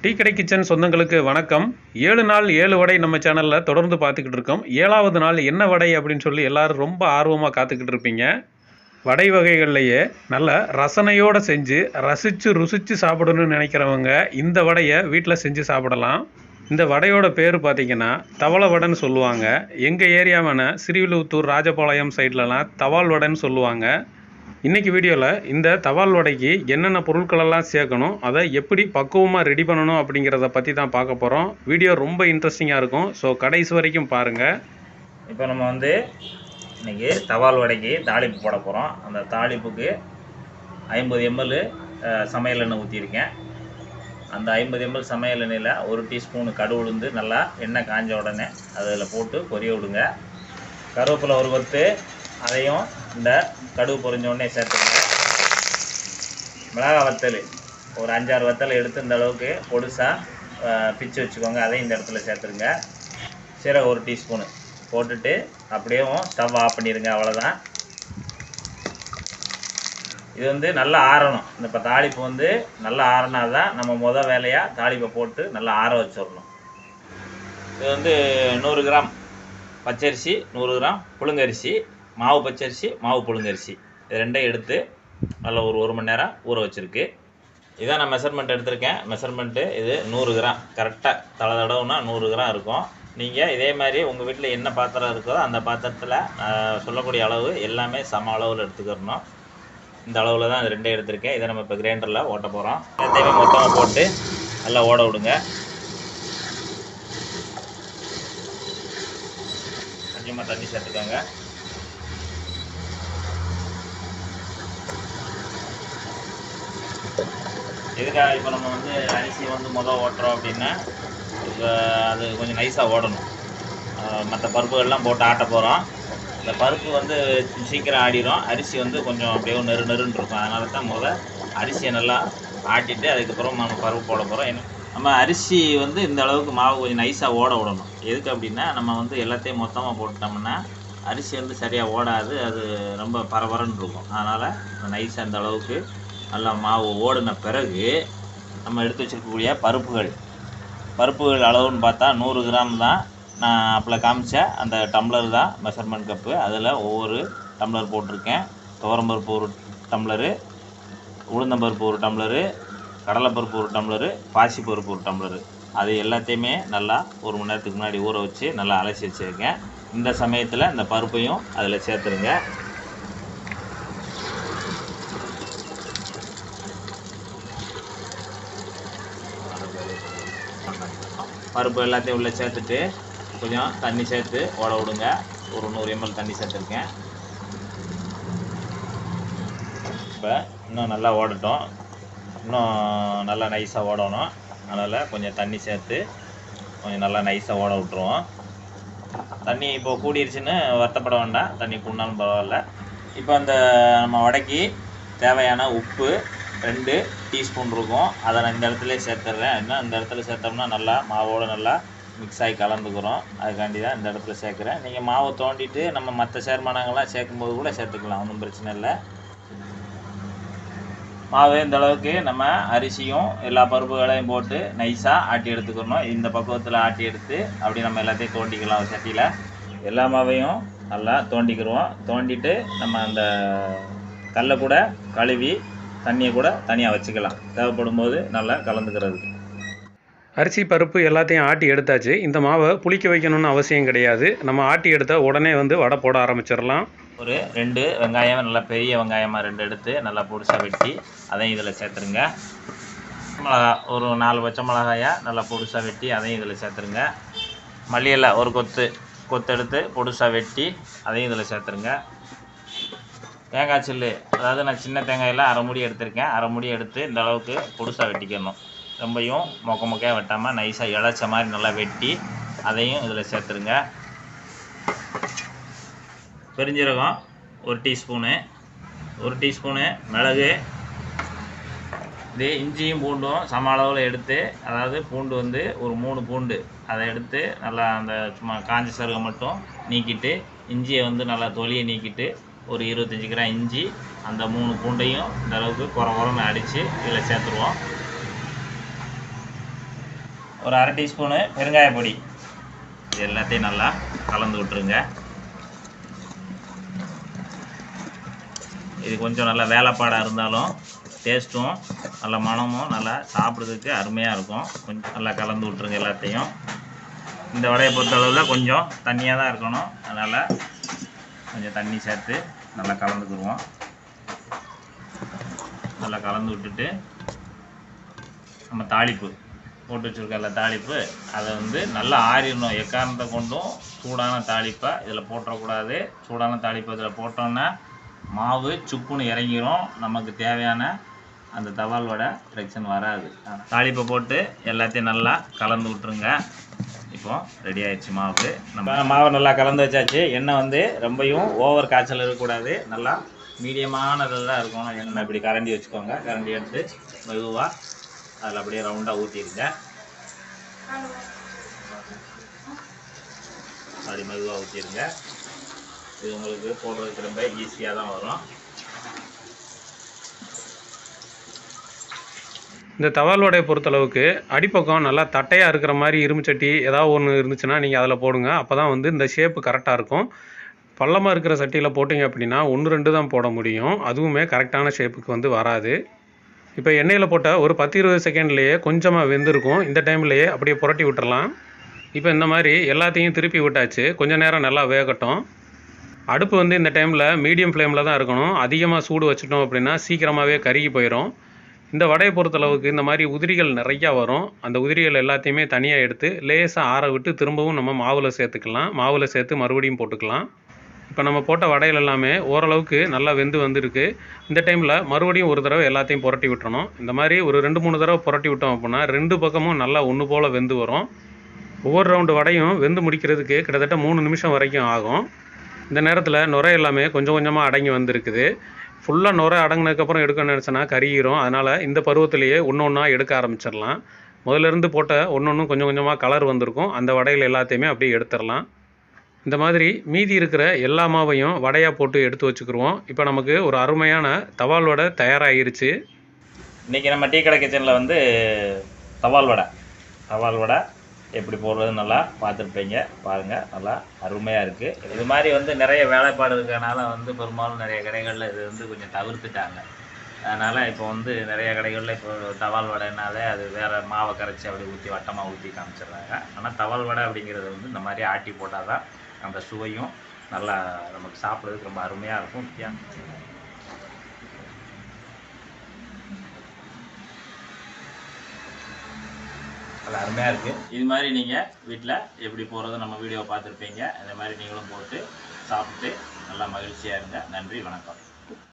Tea கடை kitchen சொந்தங்களுக்கு வணக்கம். ஏழு நாள் ஏழு வடை நம்ம சேனலில் தொடர்ந்து பார்த்துக்கிட்டு இருக்கோம். ஏழாவது நாள் என்ன வடை அப்படின்னு சொல்லி எல்லோரும் ரொம்ப ஆர்வமாக காத்துக்கிட்டு இருப்பீங்க. வடை வகைகள்லையே நல்ல ரசனையோடு செஞ்சு ரசித்து ருசித்து சாப்பிடணும்னு நினைக்கிறவங்க இந்த வடையை வீட்டில் செஞ்சு சாப்பிடலாம். இந்த வடையோட பேர் பார்த்தீங்கன்னா தவளை வடைன்னு சொல்லுவாங்க. எங்கள் ஏரியாவான சிறுவிலுத்தூர் ராஜபாளையம் சைட்லலாம் தவால் வடைன்னு சொல்லுவாங்க. இன்றைக்கி வீடியோவில் இந்த தவால் வடைக்கு என்னென்ன பொருட்களெல்லாம் சேர்க்கணும் அதை எப்படி பக்குவமாக ரெடி பண்ணணும் அப்படிங்கிறத பற்றி தான் பார்க்க போகிறோம் வீடியோ ரொம்ப இன்ட்ரெஸ்டிங்காக இருக்கும். ஸோ கடைசி வரைக்கும் பாருங்கள் இப்போ நம்ம வந்து இன்னைக்கு தவால் வடைக்கு தாளிப்பு போட போகிறோம் அந்த தாளிப்புக்கு ஐம்பது எம்எல் சமையல் எண்ணெய் ஊற்றிருக்கேன் அந்த ஐம்பது எம்எல் சமையல் எண்ணெயில் ஒரு டீஸ்பூனு கடு உளுந்து நல்லா எண்ணெய் காஞ்ச உடனே அதில் போட்டு பொரிய விடுங்க. கருவேப்பிலை ஒரு பத்து அதையும் இந்த கடுகு பொறிஞ்சோடனே உடனே சேர்த்துங்க மிளகா வத்தல் ஒரு அஞ்சாறு வத்தல் எடுத்து இந்த அளவுக்கு பொடுசாக பிச்சு வச்சுக்கோங்க. அதையும் இந்த இடத்துல சேர்த்துருங்க. சீரகம் ஒரு டீஸ்பூனு போட்டுட்டு அப்படியே ஸ்டவ் ஆஃப் பண்ணிடுங்க அவ்வளோதான் இது வந்து நல்லா ஆறணும். இந்த இப்போ தாளிப்பு வந்து நல்லா ஆறினா தான் நம்ம மொதல் வேலையாக தாளிப்பை போட்டு நல்லா ஆற வச்சிடணும். இது வந்து நூறு கிராம் பச்சரிசி நூறு கிராம் புழுங்கரிசி மாவு பச்சரிசி மாவு புழுங்கரிசி இது ரெண்டையும் எடுத்து நல்லா ஒரு ஒரு மணி நேரம் ஊற வச்சுருக்கு. இதான் நான் மெஷர்மெண்ட் எடுத்திருக்கேன். மெஷர்மெண்ட்டு இது நூறு கிராம். கரெக்டாக தலை தடவுனா நூறு கிராம் இருக்கும். நீங்கள் இதே மாதிரி உங்கள் வீட்டில் என்ன பாத்திரம் இருக்கோ அந்த பாத்திரத்தில் சொல்லக்கூடிய அளவு எல்லாமே சம அளவில் எடுத்துக்கிறணும். இந்த அளவில் தான் இது ரெண்டே எடுத்திருக்கேன். இதை நம்ம இப்போ கிரைண்டரில் ஓட்ட போகிறோம் எல்லாத்தையுமே மொத்தமாக போட்டு நல்லா ஓட விடுங்க. கொஞ்சமாக தண்ணி சேர்த்துக்கோங்க. எதுக்காக இப்போ நம்ம வந்து அரிசி வந்து மொதல் ஓட்டுறோம் அப்படின்னா இப்போ அது கொஞ்சம் நைஸாக ஓடணும். மற்ற பருப்புகள்லாம் போட்டு ஆட்ட போகிறோம் இந்த பருப்பு வந்து சீக்கிரம் ஆடிடும் அரிசி வந்து கொஞ்சம் அப்படியே நெரு நெருன்னு இருக்கும். அதனால தான் முதல் அரிசியை நல்லா ஆட்டிட்டு அதுக்கப்புறம் நம்ம பருப்பு போட போகிறோம் நம்ம அரிசி வந்து இந்த அளவுக்கு மாவு கொஞ்சம் நைஸாக ஓட விடணும். எதுக்கு அப்படின்னா நம்ம வந்து எல்லாத்தையும் மொத்தமாக போட்டுட்டோம்னா அரிசி வந்து சரியாக ஓடாது. அது ரொம்ப பரபரன்னு இருக்கும். அதனால் நைஸாக இந்த அளவுக்கு நல்லா மாவு ஓடின பிறகு நம்ம எடுத்து வச்சிருக்கக்கூடிய பருப்புகள். பருப்புகள் அளவுன்னு பார்த்தா நூறு கிராம் தான் நான் அப்போ காமிச்ச. அந்த டம்ளர் தான் மெஷர்மெண்ட் கப்பு அதில் ஒவ்வொரு டம்ளர் போட்டிருக்கேன். துவரம்பருப்பு ஒரு டம்ளரு உளுந்தம்பருப்பு ஒரு டம்ளரு கடலைப்பருப்பு ஒரு டம்ளரு பாசிப்பருப்பு ஒரு டம்ளரு அது எல்லாத்தையுமே நல்லா ஒரு மணி நேரத்துக்கு முன்னாடி ஊற வச்சு நல்லா அலசி வச்சுருக்கேன். இந்த சமயத்தில் இந்த பருப்பையும் அதில் சேர்த்துருங்க. பருப்பு எல்லாத்தையும் உள்ளே சேர்த்துட்டு கொஞ்சம் தண்ணி சேர்த்து ஓட விடுங்க. ஒரு நூறு எம்எல் தண்ணி சேர்த்துருக்கேன். இப்போ இன்னும் நல்லா ஓடட்டும். இன்னும் நல்லா நைஸாக ஓடணும். அதனால் கொஞ்சம் தண்ணி சேர்த்து கொஞ்சம் நல்லா நைஸாக ஓட விட்ருவோம் தண்ணி இப்போ கூடிருச்சுன்னு வருத்தப்பட வேண்டாம். தண்ணி கூடினாலும் பரவாயில்ல. இப்போ அந்த நம்ம வடைக்கு தேவையான உப்பு ரெண்டு டீஸ்பூன் இருக்கும். அதை நான் இந்த இடத்துல சேர்த்துட்றேன் இன்னும் இந்த இடத்துல சேர்த்தோம்னா நல்லா மாவோடு நல்லா மிக்ஸ் ஆகி கலந்துக்கிறோம். அதுக்காண்டி தான் இந்த இடத்துல சேர்க்குறேன். நீங்கள் மாவை தோண்டிட்டு நம்ம மற்ற சேர்மானங்கள்லாம் சேர்க்கும்போது கூட சேர்த்துக்கலாம். ஒன்றும் பிரச்சனை இல்லை. மாவு இந்த அளவுக்கு நம்ம அரிசியும் எல்லா பருப்புகளையும் போட்டு நைஸாக ஆட்டி எடுத்துக்கணும். இந்த பக்குவத்தில் ஆட்டி எடுத்து அப்படி நம்ம எல்லாத்தையும் தோண்டிக்கலாம். சட்டியில் எல்லா மாவையும் நல்லா தோண்டிக்கிடுவோம் தோண்டிட்டு நம்ம அந்த கல்லை கூட கழுவி தண்ணியை கூட தனியாக வச்சுக்கலாம். தேவைப்படும் போது நல்லா கலந்துக்கிறதுக்கு அரிசி பருப்பு எல்லாத்தையும் ஆட்டி எடுத்தாச்சு. இந்த மாவை புளிக்க வைக்கணும்னு அவசியம் கிடையாது. நம்ம ஆட்டி எடுத்தால் உடனே வந்து வடை போட ஆரம்பிச்சிடலாம். ஒரு ரெண்டு வெங்காயம் நல்லா பெரிய வெங்காயமாக ரெண்டு எடுத்து நல்லா பொடிசாக வெட்டி அதையும் இதில் சேர்த்துருங்க. மிளகா ஒரு நாலு பச்சை மிளகாயா நல்லா பொடிசாக வெட்டி அதையும் இதில் சேர்த்துருங்க. மல்லியலை ஒரு கொத்து கொத்து எடுத்து பொடிசாக வெட்டி அதையும் இதில் சேர்த்துருங்க. தேங்காய் சில்லு. அதாவது நான் சின்ன தேங்காயில் அரை மூடி எடுத்திருக்கேன். அரை மூடி எடுத்து இந்த அளவுக்கு பொடுசாக வெட்டிக்கணும். ரொம்பையும் மொக்க மொக்கையாக வெட்டாமல் நைஸாக இழைச்ச மாதிரி நல்லா வெட்டி அதையும் இதில் சேர்த்துருங்க. பெருஞ்சீரகம் ஒரு டீஸ்பூனு. ஒரு டீஸ்பூனு மிளகு. இது இஞ்சியும் பூண்டும் சம அளவில் எடுத்து அதாவது பூண்டு வந்து ஒரு மூணு பூண்டு. அதை எடுத்து நல்லா அந்த சும்மா காஞ்ச சருகை மட்டும் நீக்கிட்டு இஞ்சியை வந்து நல்லா தொலியை நீக்கிட்டு ஒரு இருபத்தஞ்சி கிராம் இஞ்சி அந்த மூணு பூண்டையும் இந்த அளவுக்கு குறை குறைன்னு அடித்து இதில் சேர்த்துருவோம். ஒரு அரை டீஸ்பூனு பெருங்காய பொடி. இது எல்லாத்தையும் நல்லா கலந்து விட்டுருங்க. இது கொஞ்சம் நல்லா வேலைப்பாடாக இருந்தாலும் டேஸ்ட்டும் நல்ல மனமும் நல்லா சாப்பிட்றதுக்கு அருமையாக இருக்கும். கொஞ்சம் நல்லா கலந்து விட்ருங்க எல்லாத்தையும். இந்த வடையை பொறுத்தளவில் கொஞ்சம் தண்ணியாக தான் இருக்கணும். அதனால் கொஞ்சம் தண்ணி சேர்த்து நல்லா கலந்துக்குருவோம் நல்லா கலந்து விட்டுட்டு நம்ம தாளிப்பு போட்டு வச்சுருக்கல தாளிப்பு அதை வந்து நல்லா ஆறிடணும். எக்காரணத்தை கொண்டும் சூடான தாளிப்பை இதில் போட்டுறக்கூடாது சூடான தாளிப்பை இதில் போட்டோன்னா மாவு சுக்குன்னு இறங்கிரும். நமக்கு தேவையான அந்த தவால் வடை பிரச்சனை வராது. தாளிப்பை போட்டு எல்லாத்தையும் நல்லா கலந்து விட்ருங்க இப்போ ரெடி ஆயிடுச்சு மாவு. நம்ம மாவை நல்லா கலந்து வச்சாச்சு. எண்ணெய் வந்து ரொம்பையும் ஓவர் காய்ச்சல் இருக்கக்கூடாது. நல்லா மீடியமானதில் தான் இருக்கணும். எண்ணெய் இப்படி கரண்டி வச்சுக்கோங்க. கரண்டி எடுத்து மெதுவாக அதில் அப்படியே ரவுண்டாக ஊற்றிடுங்க அப்படி மெதுவாக ஊற்றிடுங்க இது உங்களுக்கு போடுறதுக்கு ரொம்ப ஈஸியாக தான் வரும். இந்த தவால் வடையை பொறுத்தளவுக்கு அடிப்பக்கம் நல்லா தட்டையாக இருக்கிற மாதிரி இரும்பு சட்டி ஏதாவது ஒன்று இருந்துச்சுன்னா நீங்கள் அதில் போடுங்க. அப்போ தான் வந்து இந்த ஷேப்பு கரெக்டாக இருக்கும். பள்ளமாக இருக்கிற சட்டியில் போட்டிங்க அப்படின்னா ஒன்று ரெண்டு தான் போட முடியும். அதுவுமே கரெக்டான ஷேப்புக்கு வந்து வராது. இப்போ எண்ணெயில் போட்டால் ஒரு பத்து இருபது செகண்ட்லேயே கொஞ்சமாக வெந்திருக்கும். இந்த டைம்லேயே அப்படியே புரட்டி விட்டுறலாம். இப்போ இந்த மாதிரி எல்லாத்தையும் திருப்பி விட்டாச்சு. கொஞ்சம் நேரம் நல்லா வேகட்டும். அடுப்பு வந்து இந்த டைமில் மீடியம் ஃப்ளேமில் தான் இருக்கணும். அதிகமாக சூடு வச்சுட்டோம் அப்படின்னா சீக்கிரமாகவே கருகி போயிடும் இந்த வடையை பொறுத்தளவுக்கு இந்த மாதிரி உதிரிகள் நிறையா வரும். அந்த உதிரிகள் எல்லாத்தையுமே தனியாக எடுத்து லேசாக ஆற விட்டு திரும்பவும் நம்ம மாவில் சேர்த்துக்கலாம். மாவில் சேர்த்து மறுபடியும் போட்டுக்கலாம். இப்போ நம்ம போட்ட வடையில் எல்லாமே ஓரளவுக்கு நல்லா வெந்து வந்திருக்கு. இந்த டைமில் மறுபடியும் ஒரு தடவை எல்லாத்தையும் புரட்டி விட்டுறணும். இந்த மாதிரி ஒரு ரெண்டு மூணு தடவை புரட்டி விட்டோம் அப்படின்னா ரெண்டு பக்கமும் நல்லா ஒன்று போல் வெந்து வரும். ஒவ்வொரு ரவுண்டு வடையும் வெந்து முடிக்கிறதுக்கு கிட்டத்தட்ட மூணு நிமிஷம் வரைக்கும் ஆகும். இந்த நேரத்தில் நுரை எல்லாமே கொஞ்சம் கொஞ்சமாக அடங்கி வந்திருக்குது. ஃபுல்லாக நுரை அடங்கினதுக்கப்புறம் எடுக்கணும்னு நினச்சோன்னா கருகிரும். அதனால் இந்த பருவத்திலேயே ஒன்று ஒன்றா எடுக்க ஆரம்பிச்சிடலாம். முதல்ல இருந்து போட்ட ஒன்று ஒன்றும் கொஞ்சம் கொஞ்சமாக கலர் வந்திருக்கும். அந்த வடையில் எல்லாத்தையுமே அப்படியே எடுத்துடலாம். இந்த மாதிரி மீதி இருக்கிற எல்லா மாவையும் வடையாக போட்டு எடுத்து வச்சுக்கிருவோம். இப்போ நமக்கு ஒரு அருமையான தவால் வடை தயாராகிருச்சு. இன்றைக்கி நம்ம டீ கடை கிச்சனில் வந்து தவால் வடை. தவால் வடை. எப்படி போடுறது நல்லா பார்த்துருப்பீங்க. பாருங்கள் நல்லா அருமையாக இருக்குது இது மாதிரி வந்து நிறைய வேலைப்பாடு இருக்கனால வந்து பெரும்பாலும் நிறைய கடைகளில் இது வந்து கொஞ்சம் தவிர்த்துட்டாங்க. அதனால் இப்போ வந்து நிறைய கடைகளில் இப்போ தவால் வடைனாலே அது வேறு மாவை கரைச்சி அப்படி ஊற்றி வட்டமாக ஊற்றி காமிச்சிடுறாங்க. ஆனால் தவால் வடை அப்படிங்கிறது வந்து இந்த மாதிரி ஆட்டி போட்டால் தான் அந்த சுவையும் நல்லா நமக்கு சாப்பிட்றதுக்கு ரொம்ப அருமையாக இருக்கும். அது அருமையாக இருக்குது இது மாதிரி நீங்கள் வீட்டில் எப்படி போகிறத நம்ம வீடியோ பார்த்துருப்பீங்க. இந்த மாதிரி நீங்களும் போட்டு சாப்பிட்டு நல்லா மகிழ்ச்சியாக இருங்க. நன்றி வணக்கம்.